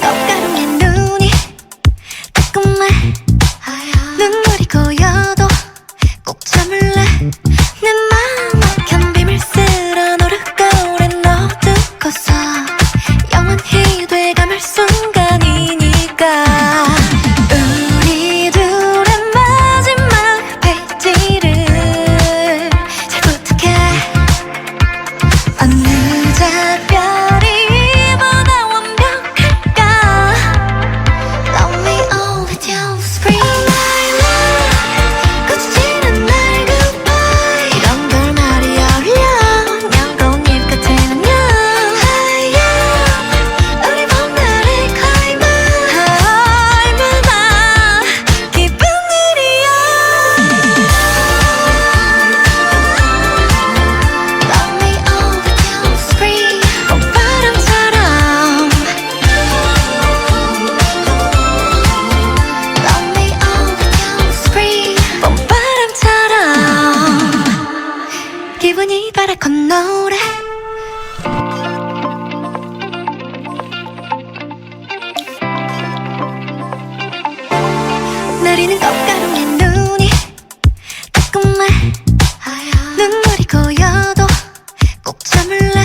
수 없다. 노래. 내리는 꽃가루의 눈이 따끔해. 눈물이 고여도 꼭 참을래.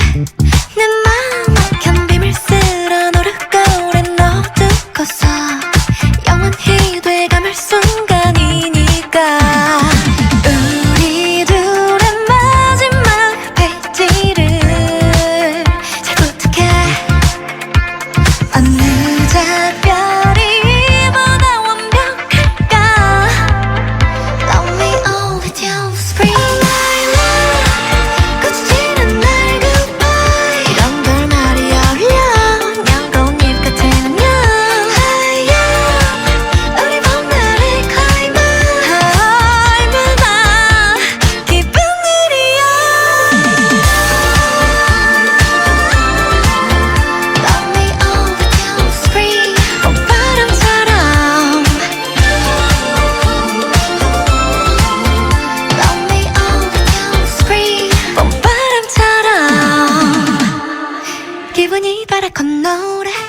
차분히 바라 건너오래